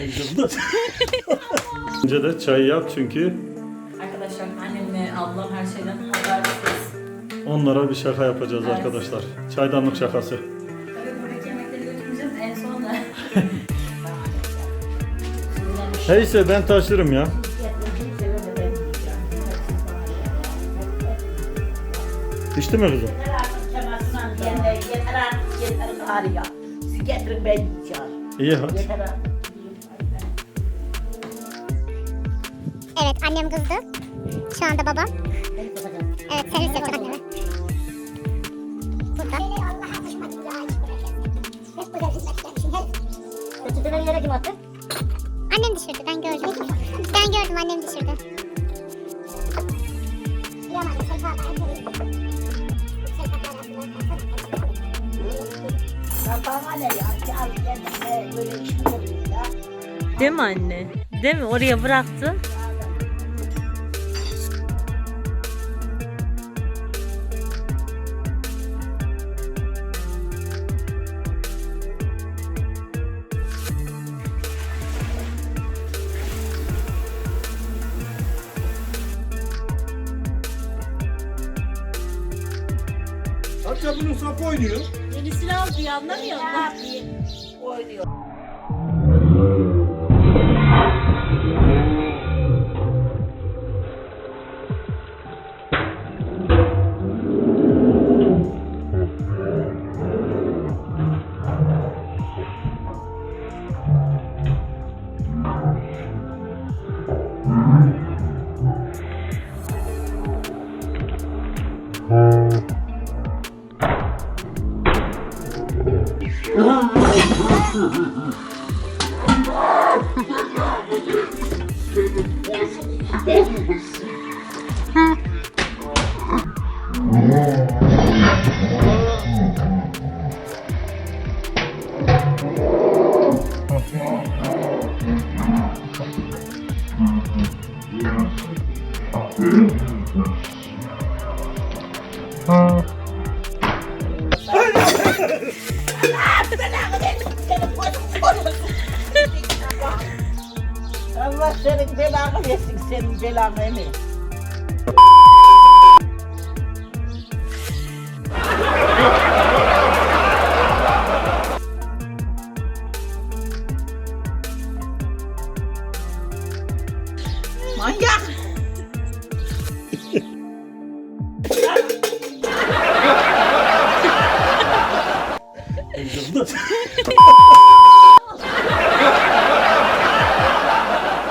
Yıldız. Önce de çay yap çünkü Arkadaşlar annemle ablam her şeyden habersiz. onlara bir şaka yapacağız Evet. arkadaşlar. Çaydanlık şakası. Tabii buradaki yemekleri götüreceğiz en son da. Neyse ben taşırım ya. İçti mi kızım? Yeter artık çabasından diyenler, yeter artık, yeter gari ya. Siz getirin ben yiyeceğim. İyi hadi. Yeter artık. Evet annem kızdı. Şu anda babam. Evet servis yapacak anneme. Burada. Peçeteleri yere kim attı? Annem düşürdü ben gördüm. Ben gördüm annem düşürdü. Değil mi anne? Değil mi? Oraya bıraktın. Hatta bunun sapı oynuyor. Yenisini al diye anlamıyor Ne yapayım? Oynuyor. Ah, Allah senin belanı versin senin belanı emin. Manyak! Elinde